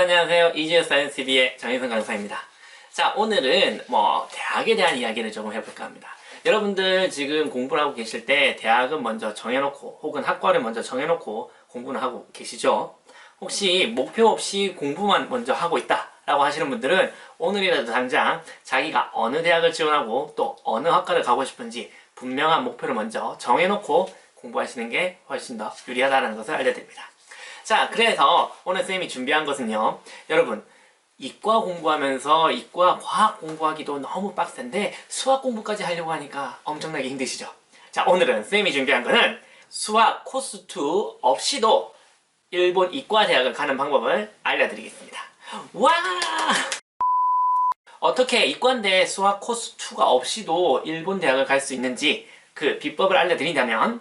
안녕하세요. 이지어 사이언스 TV의 정혜선 강사입니다. 자, 오늘은 뭐 대학에 대한 이야기를 조금 해볼까 합니다. 여러분들 지금 공부를 하고 계실 때 대학은 먼저 정해놓고 혹은 학과를 먼저 정해놓고 공부를 하고 계시죠? 혹시 목표 없이 공부만 먼저 하고 있다 라고 하시는 분들은 오늘이라도 당장 자기가 어느 대학을 지원하고 또 어느 학과를 가고 싶은지 분명한 목표를 먼저 정해놓고 공부하시는 게 훨씬 더 유리하다는 것을 알려드립니다. 자, 그래서 오늘 선생님이 준비한 것은요. 여러분, 이과 공부하면서 이과 과학 공부하기도 너무 빡센데 수학 공부까지 하려고 하니까 엄청나게 힘드시죠? 자, 오늘은 선생님이 준비한 거는 수학 코스2 없이도 일본 이과 대학을 가는 방법을 알려드리겠습니다. 와! 어떻게 이과인데 수학 코스2가 없이도 일본 대학을 갈 수 있는지 그 비법을 알려드린다면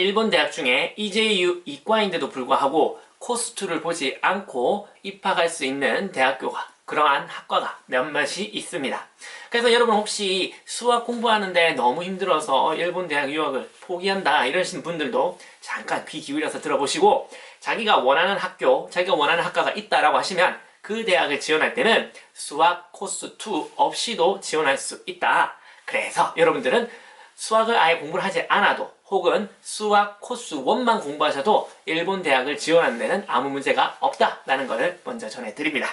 일본 대학 중에 EJU 이과인데도 불구하고 코스2를 보지 않고 입학할 수 있는 대학교가 그러한 학과가 몇몇이 있습니다. 그래서 여러분 혹시 수학 공부하는데 너무 힘들어서 일본 대학 유학을 포기한다 이러시는 분들도 잠깐 귀 기울여서 들어보시고 자기가 원하는 학교, 자기가 원하는 학과가 있다라고 하시면 그 대학을 지원할 때는 수학 코스 2 없이도 지원할 수 있다. 그래서 여러분들은 수학을 아예 공부를 하지 않아도 혹은 수학 코스 1만 공부하셔도 일본 대학을 지원하는 데는 아무 문제가 없다라는 것을 먼저 전해드립니다.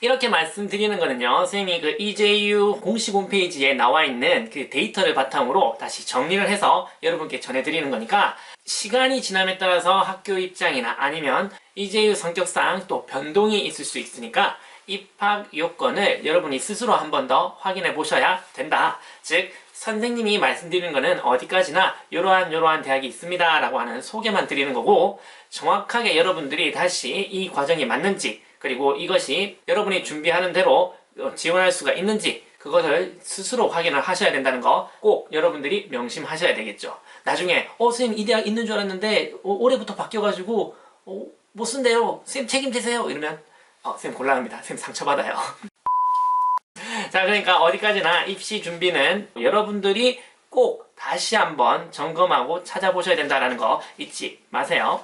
이렇게 말씀드리는 거는요, 선생님이 그 EJU 공식 홈페이지에 나와 있는 그 데이터를 바탕으로 다시 정리를 해서 여러분께 전해드리는 거니까 시간이 지남에 따라서 학교 입장이나 아니면 EJU 성격상 또 변동이 있을 수 있으니까 입학 요건을 여러분이 스스로 한 번 더 확인해 보셔야 된다. 즉, 선생님이 말씀드리는 거는 어디까지나 이러한 이러한 대학이 있습니다 라고 하는 소개만 드리는 거고 정확하게 여러분들이 다시 이 과정이 맞는지 그리고 이것이 여러분이 준비하는 대로 지원할 수가 있는지 그것을 스스로 확인을 하셔야 된다는 거 꼭 여러분들이 명심하셔야 되겠죠. 나중에 어 선생님 이 대학 있는 줄 알았는데 어, 올해부터 바뀌어가지고 어, 못 쓴대요. 선생님 책임지세요. 이러면 어, 선생님 곤란합니다. 선생님 상처받아요. 자 그러니까 어디까지나 입시 준비는 여러분들이 꼭 다시 한번 점검하고 찾아보셔야 된다는 거 잊지 마세요.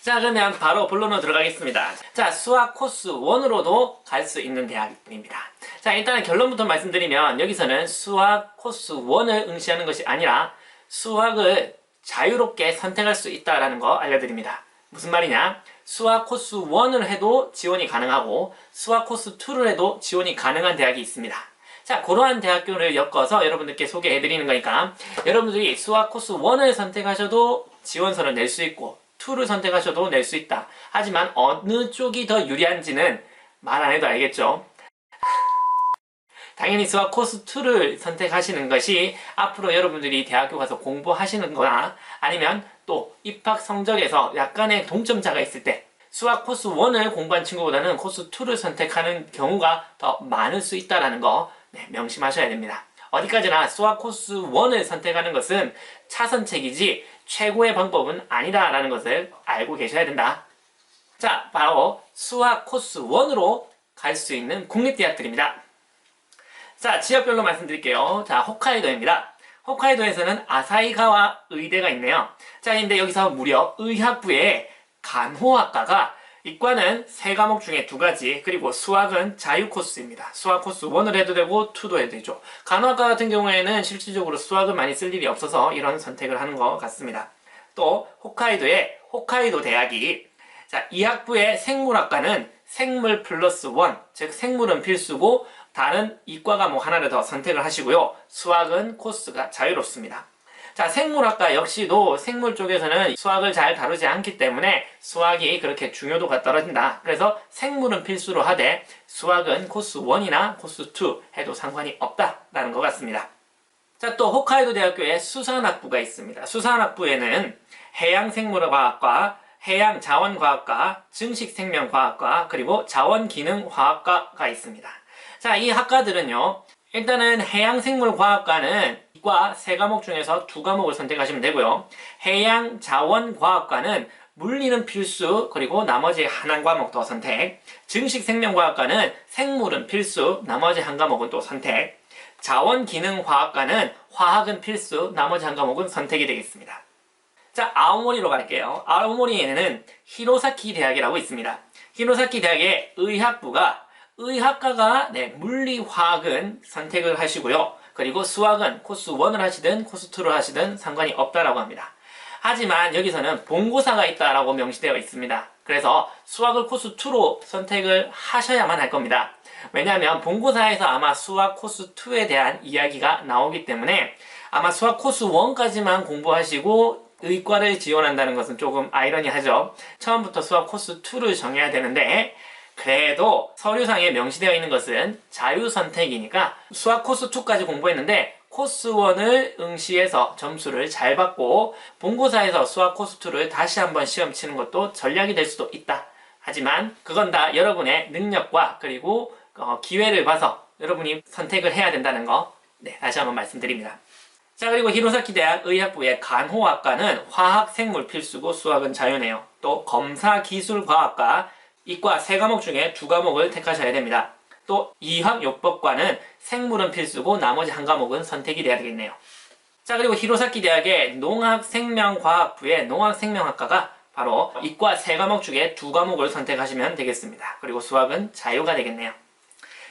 자 그러면 바로 본론으로 들어가겠습니다. 자 수학 코스 1으로도 갈 수 있는 대학입니다. 자 일단 결론부터 말씀드리면 여기서는 수학 코스 1을 응시하는 것이 아니라 수학을 자유롭게 선택할 수 있다는 거 알려드립니다. 무슨 말이냐? 수학 코스 1을 해도 지원이 가능하고 수학 코스 2를 해도 지원이 가능한 대학이 있습니다. 자, 그러한 대학교를 엮어서 여러분들께 소개해 드리는 거니까 여러분들이 수학 코스 1을 선택하셔도 지원서를 낼 수 있고 2를 선택하셔도 낼 수 있다. 하지만 어느 쪽이 더 유리한지는 말 안 해도 알겠죠. 당연히 수학 코스 2를 선택하시는 것이 앞으로 여러분들이 대학교 가서 공부하시는 거나 아니면 또 입학 성적에서 약간의 동점차가 있을 때 수학 코스 1을 공부한 친구보다는 코스 2를 선택하는 경우가 더 많을 수 있다는 거 네, 명심하셔야 됩니다. 어디까지나 수학 코스 1을 선택하는 것은 차선책이지 최고의 방법은 아니다라는 것을 알고 계셔야 된다. 자, 바로 수학 코스 1으로 갈 수 있는 국립대학들입니다. 자, 지역별로 말씀드릴게요. 자, 홋카이도입니다. 홋카이도에서는 아사히가와 의대가 있네요. 자, 근데 여기서 무려 의학부에 간호학과가 이과는 세 과목 중에 두 가지 그리고 수학은 자유 코스입니다. 수학 코스 1을 해도 되고 2도 해도 되죠. 간호학과 같은 경우에는 실질적으로 수학을 많이 쓸 일이 없어서 이런 선택을 하는 것 같습니다. 또 홋카이도의 홋카이도 대학이 자, 이 학부의 생물학과는 생물 플러스 원, 즉 생물은 필수고 다른 이과 과목 하나를 더 선택을 하시고요. 수학은 코스가 자유롭습니다. 자, 생물학과 역시도 생물 쪽에서는 수학을 잘 다루지 않기 때문에 수학이 그렇게 중요도가 떨어진다. 그래서 생물은 필수로 하되 수학은 코스 1이나 코스 2 해도 상관이 없다라는 것 같습니다. 자, 또 홋카이도 대학교에 수산학부가 있습니다. 수산학부에는 해양생물과학과, 해양자원과학과, 증식생명과학과, 그리고 자원기능과학과가 있습니다. 자, 이 학과들은요. 일단은 해양생물과학과는 이과 세 과목 중에서 두 과목을 선택하시면 되고요. 해양자원과학과는 물리는 필수 그리고 나머지 한 과목 더 선택. 증식생명과학과는 생물은 필수 나머지 한 과목은 또 선택. 자원기능과학과는 화학은 필수 나머지 한 과목은 선택이 되겠습니다. 자, 아오모리로 갈게요. 아오모리에는 히로사키 대학이라고 있습니다. 히로사키 대학의 의학부가 의학과가 네, 물리화학은 선택을 하시고요. 그리고 수학은 코스 1을 하시든 코스 2를 하시든 상관이 없다라고 합니다. 하지만 여기서는 본고사가 있다라고 명시되어 있습니다. 그래서 수학을 코스 2로 선택을 하셔야만 할 겁니다. 왜냐하면 본고사에서 아마 수학 코스 2에 대한 이야기가 나오기 때문에 아마 수학 코스 1까지만 공부하시고 의과를 지원한다는 것은 조금 아이러니하죠. 처음부터 수학 코스 2를 정해야 되는데 그래도 서류상에 명시되어 있는 것은 자유 선택이니까 수학 코스 2까지 공부했는데 코스 1을 응시해서 점수를 잘 받고 본고사에서 수학 코스 2를 다시 한번 시험 치는 것도 전략이 될 수도 있다. 하지만 그건 다 여러분의 능력과 그리고 어, 기회를 봐서 여러분이 선택을 해야 된다는 거 네, 다시 한번 말씀드립니다. 자 그리고 히로사키 대학 의학부의 간호학과는 화학, 생물 필수고 수학은 자유네요. 또 검사, 기술, 과학과 이과 세 과목 중에 두 과목을 택하셔야 됩니다. 또 이학요법과는 생물은 필수고 나머지 한 과목은 선택이 돼야 되겠네요. 자 그리고 히로사키 대학의 농학생명과학부의 농학생명학과가 바로 이과 세 과목 중에 두 과목을 선택하시면 되겠습니다. 그리고 수학은 자유가 되겠네요.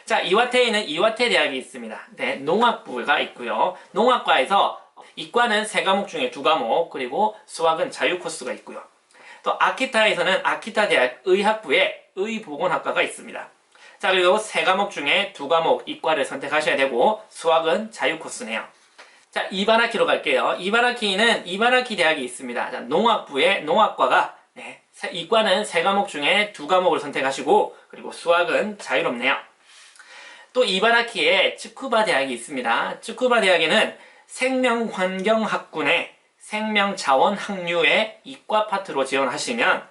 자, 이와테에는 이와테 대학이 있습니다. 네, 농학부가 있고요. 농학과에서 이과는 세 과목 중에 두 과목, 그리고 수학은 자유 코스가 있고요. 또 아키타에서는 아키타 대학 의학부에 의보건학과가 있습니다. 자, 그리고 세 과목 중에 두 과목 이과를 선택하셔야 되고 수학은 자유 코스네요. 자, 이바라키로 갈게요. 이바라키는 이바라키 대학이 있습니다. 자, 농학부의 농학과가 네, 세- 이과는 세 과목 중에 두 과목을 선택하시고 그리고 수학은 자유롭네요. 또 이바라키에 츠쿠바 대학이 있습니다. 츠쿠바 대학에는 생명환경학군의 생명자원학류의 이과 파트로 지원하시면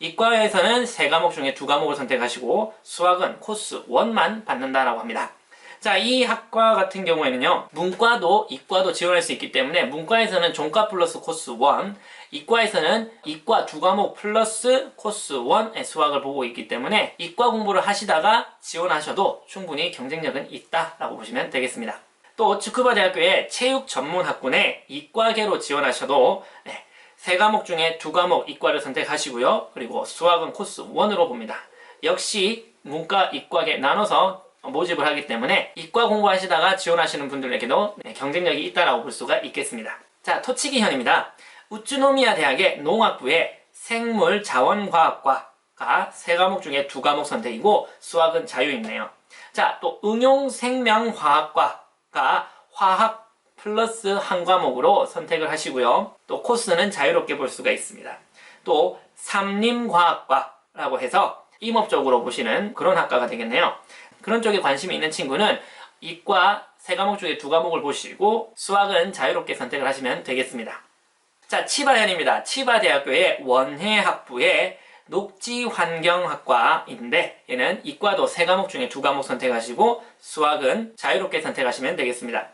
이과에서는 세 과목 중에 두 과목을 선택하시고 수학은 코스 1만 받는다라고 합니다. 자, 이 학과 같은 경우에는요, 문과도 이과도 지원할 수 있기 때문에 문과에서는 종과 플러스 코스 1, 이과에서는 이과 두 과목 플러스 코스 1의 수학을 보고 있기 때문에 이과 공부를 하시다가 지원하셔도 충분히 경쟁력은 있다라고 보시면 되겠습니다. 또 츠쿠바 대학교의 체육 전문 학군에 이과계로 지원하셔도 네, 세 과목 중에 두 과목 이과를 선택하시고요. 그리고 수학은 코스 1으로 봅니다. 역시 문과 이과계 나눠서 모집을 하기 때문에 이과 공부하시다가 지원하시는 분들에게도 네, 경쟁력이 있다라고 볼 수가 있겠습니다. 자, 토치기현입니다. 우츠노미야 대학의 농학부의 생물 자원과학과가 세 과목 중에 두 과목 선택이고 수학은 자유있네요. 자, 또 응용생명화학과 가 화학 플러스 한 과목으로 선택을 하시고요. 또 코스는 자유롭게 볼 수가 있습니다. 또 삼림과학과라고 해서 임업적으로 보시는 그런 학과가 되겠네요. 그런 쪽에 관심이 있는 친구는 이과 세 과목 중에 두 과목을 보시고 수학은 자유롭게 선택을 하시면 되겠습니다. 자, 치바현입니다. 치바대학교의 원해학부의 녹지환경학과인데 얘는 이과도 세 과목 중에 두 과목 선택하시고 수학은 자유롭게 선택하시면 되겠습니다.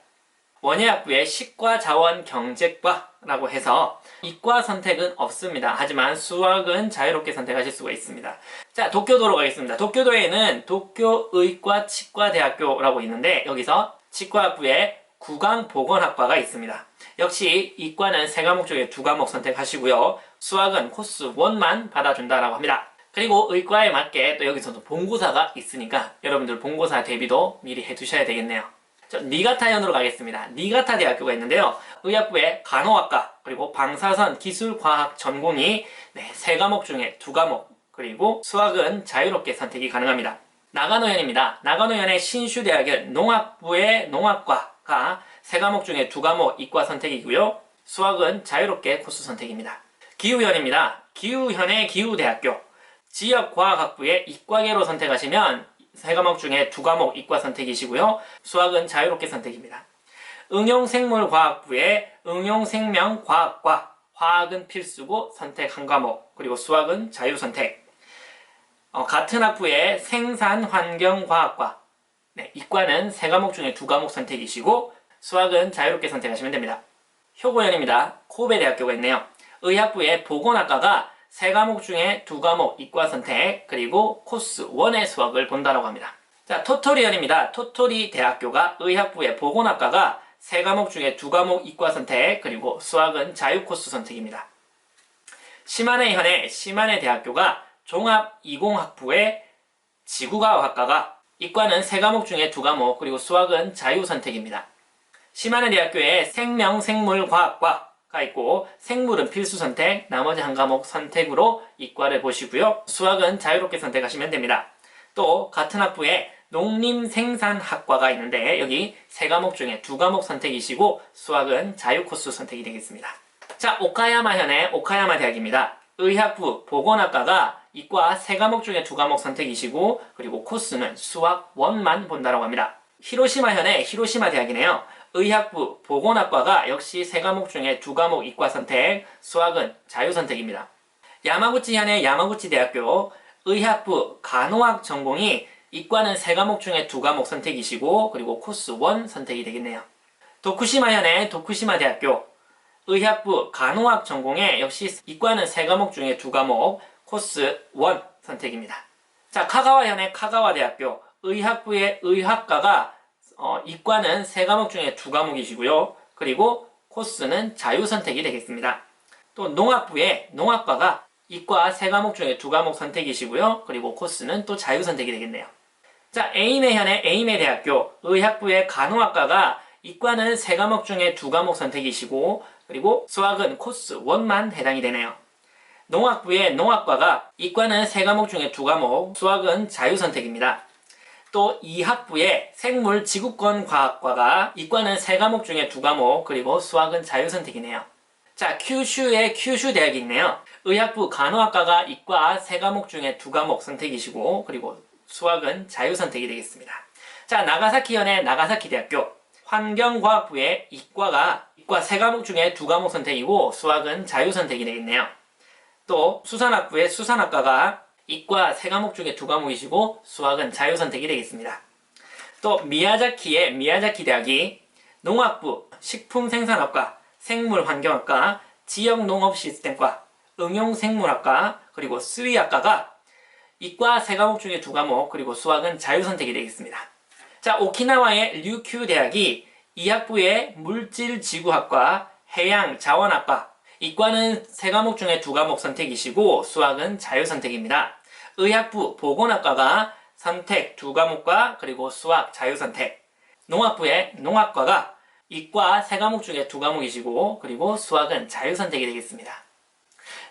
원예학부의 식과자원경제과라고 해서 이과 선택은 없습니다. 하지만 수학은 자유롭게 선택하실 수가 있습니다. 자, 도쿄도로 가겠습니다. 도쿄도에는 도쿄의과 치과대학교라고 있는데 여기서 치과학부의 구강보건학과가 있습니다. 역시 이과는 세 과목 중에 두 과목 선택하시고요. 수학은 코스 1만 받아준다라고 합니다. 그리고 의과에 맞게 또 여기서도 본고사가 있으니까 여러분들 본고사 대비도 미리 해두셔야 되겠네요. 저 니가타현으로 가겠습니다. 니가타 대학교가 있는데요. 의학부의 간호학과 그리고 방사선 기술과학 전공이 네, 세 과목 중에 두 과목 그리고 수학은 자유롭게 선택이 가능합니다. 나가노현입니다. 나가노현의 신슈대학은 농학부의 농학과가 세 과목 중에 두 과목 이과 선택이고요. 수학은 자유롭게 코스 선택입니다. 기후현입니다. 기후현의 기후대학교 지역과학학부의 이과계로 선택하시면 세 과목 중에 두 과목 이과 선택이시고요. 수학은 자유롭게 선택입니다. 응용생물과학부의 응용생명과학과 화학은 필수고 선택 한 과목 그리고 수학은 자유선택 어, 같은 학부의 생산환경과학과 네, 이과는 세 과목 중에 두 과목 선택이시고 수학은 자유롭게 선택하시면 됩니다. 효고현입니다. 코베대학교가 있네요. 의학부의 보건학과가 세 과목 중에 두 과목 이과 선택 그리고 코스 1의 수학을 본다라고 합니다. 자, 토토리현입니다. 토토리 대학교가 의학부의 보건학과가 세 과목 중에 두 과목 이과 선택 그리고 수학은 자유 코스 선택입니다. 시마네 현의 시마네 대학교가 종합 20학부의 지구과학과가 이과는 세 과목 중에 두 과목 그리고 수학은 자유 선택입니다. 심한의 대학교에 생명 생물과학과 가 있고 생물은 필수 선택, 나머지 한 과목 선택으로 이과를 보시고요. 수학은 자유롭게 선택하시면 됩니다. 또 같은 학부에 농림생산학과가 있는데 여기 세 과목 중에 두 과목 선택이시고 수학은 자유 코스 선택이 되겠습니다. 자, 오카야마현의 오카야마 대학입니다. 의학부 보건학과가 이과 세 과목 중에 두 과목 선택이시고 그리고 코스는 수학 원만 본다라고 합니다. 히로시마현의 히로시마 대학이네요. 의학부 보건학과가 역시 세 과목 중에 두 과목 이과 선택, 수학은 자유 선택입니다. 야마구치 현의 야마구치 대학교 의학부 간호학 전공이 이과는 세 과목 중에 두 과목 선택이시고 그리고 코스 원 선택이 되겠네요. 도쿠시마 현의 도쿠시마 대학교 의학부 간호학 전공에 역시 이과는 세 과목 중에 두 과목 코스 원 선택입니다. 자 카가와 현의 카가와 대학교 의학부의 의학과가 어, 이과는 세 과목 중에 두 과목이시고요. 그리고 코스는 자유 선택이 되겠습니다. 또 농학부의 농학과가 이과 세 과목 중에 두 과목 선택이시고요. 그리고 코스는 또 자유 선택이 되겠네요. 자, 에이메현의 에이메 대학교 의학부의 간호학과가 이과는 세 과목 중에 두 과목 선택이시고 그리고 수학은 코스 원만 해당이 되네요. 농학부의 농학과가 이과는 세 과목 중에 두 과목, 수학은 자유 선택입니다. 또 이학부의 생물 지구권 과학과가 이과는 세 과목 중에 두 과목, 그리고 수학은 자유 선택이네요. 자, 큐슈의 큐슈 대학이 있네요. 의학부 간호학과가 이과 세 과목 중에 두 과목 선택이시고 그리고 수학은 자유 선택이 되겠습니다. 자, 나가사키현의 나가사키 대학교 환경과학부의 이과가 이과 세 과목 중에 두 과목 선택이고 수학은 자유 선택이 되겠네요. 또 수산학부의 수산학과가 이과 세 과목 중에 두 과목이시고 수학은 자유 선택이 되겠습니다. 또 미야자키의 미야자키 대학이 농학부 식품생산학과 생물환경학과 지역농업시스템과 응용생물학과 그리고 수의학과가 이과 세 과목 중에 두 과목 그리고 수학은 자유 선택이 되겠습니다. 자 오키나와의 류큐 대학이 이학부의 물질지구학과 해양자원학과 이과는 세 과목 중에 두 과목 선택이시고 수학은 자유 선택입니다. 의학부 보건학과가 선택 두 과목과 그리고 수학 자유 선택 농학부의 농학과가 이과 세 과목 중에 두 과목이시고 그리고 수학은 자유 선택이 되겠습니다.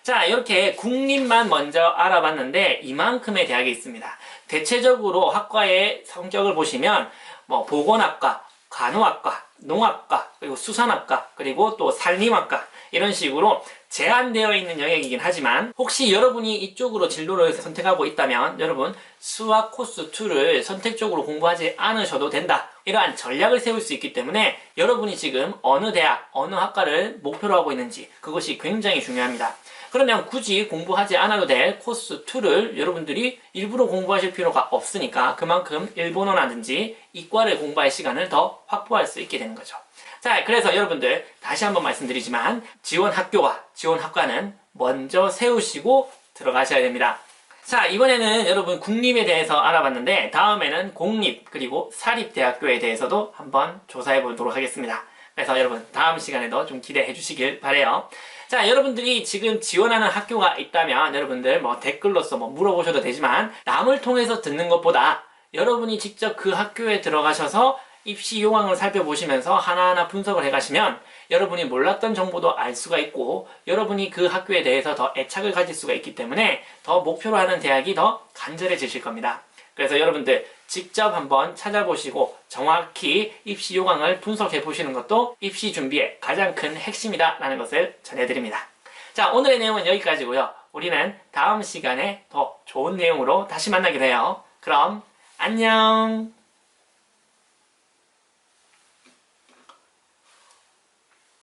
자, 이렇게 국립만 먼저 알아봤는데 이만큼의 대학이 있습니다. 대체적으로 학과의 성적을 보시면 뭐 보건학과, 간호학과, 농학과, 그리고 수산학과, 그리고 또 산림학과 이런 식으로 제한되어 있는 영역이긴 하지만 혹시 여러분이 이쪽으로 진로를 선택하고 있다면 여러분 수학 코스 2를 선택 적으로 공부하지 않으셔도 된다. 이러한 전략을 세울 수 있기 때문에 여러분이 지금 어느 대학, 어느 학과를 목표로 하고 있는지 그것이 굉장히 중요합니다. 그러면 굳이 공부하지 않아도 될 코스 2를 여러분들이 일부러 공부하실 필요가 없으니까 그만큼 일본어라든지 이과를 공부할 시간을 더 확보할 수 있게 되는 거죠. 자, 그래서 여러분들 다시 한번 말씀드리지만 지원 학교와 지원 학과는 먼저 세우시고 들어가셔야 됩니다. 자, 이번에는 여러분 국립에 대해서 알아봤는데 다음에는 공립 그리고 사립대학교에 대해서도 한번 조사해 보도록 하겠습니다. 그래서 여러분 다음 시간에도 좀 기대해 주시길 바래요. 자, 여러분들이 지금 지원하는 학교가 있다면 여러분들 뭐 댓글로서 뭐 물어보셔도 되지만 남을 통해서 듣는 것보다 여러분이 직접 그 학교에 들어가셔서 입시 요강을 살펴보시면서 하나하나 분석을 해가시면 여러분이 몰랐던 정보도 알 수가 있고 여러분이 그 학교에 대해서 더 애착을 가질 수가 있기 때문에 더 목표로 하는 대학이 더 간절해지실 겁니다. 그래서 여러분들 직접 한번 찾아보시고 정확히 입시 요강을 분석해 보시는 것도 입시 준비의 가장 큰 핵심이다 라는 것을 전해드립니다. 자, 오늘의 내용은 여기까지고요. 우리는 다음 시간에 더 좋은 내용으로 다시 만나기로 해요. 그럼 안녕!